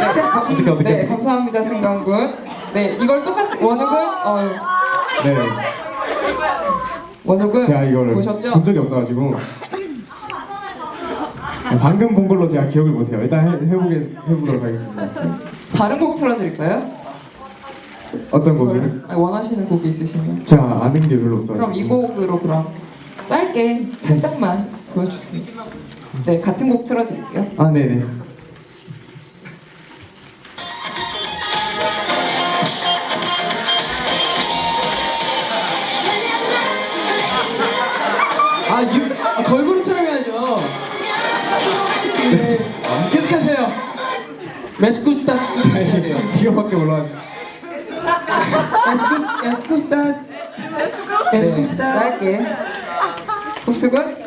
어떻게 어떻게? 네, 감사합니다, 승강군. 네, 이걸 똑같이 원욱은 어, 네. 원욱은 제가 이거를 보셨죠? 본 적이 없어가지고 방금 본 걸로 제가 기억을 못해요. 일단 해, 해보게 해보도록 하겠습니다. 다른 곡 틀어드릴까요? 어떤 곡을? 아니, 원하시는 곡이 있으시면. 제가 아는 게 별로 없어요. 그럼 이 곡으로 그럼 짧게 살짝만 보여주세요. 네, 같은 곡 틀어드릴게요. 아 네네. 아, 유, 아 걸그룹처럼 해야죠. 네. 계속 하세요. 메스쿠스타 해야 돼요. 이거밖에 몰라. 에스쿠스 에스쿠스타 네, 에스쿠스타 짧게. 흡수군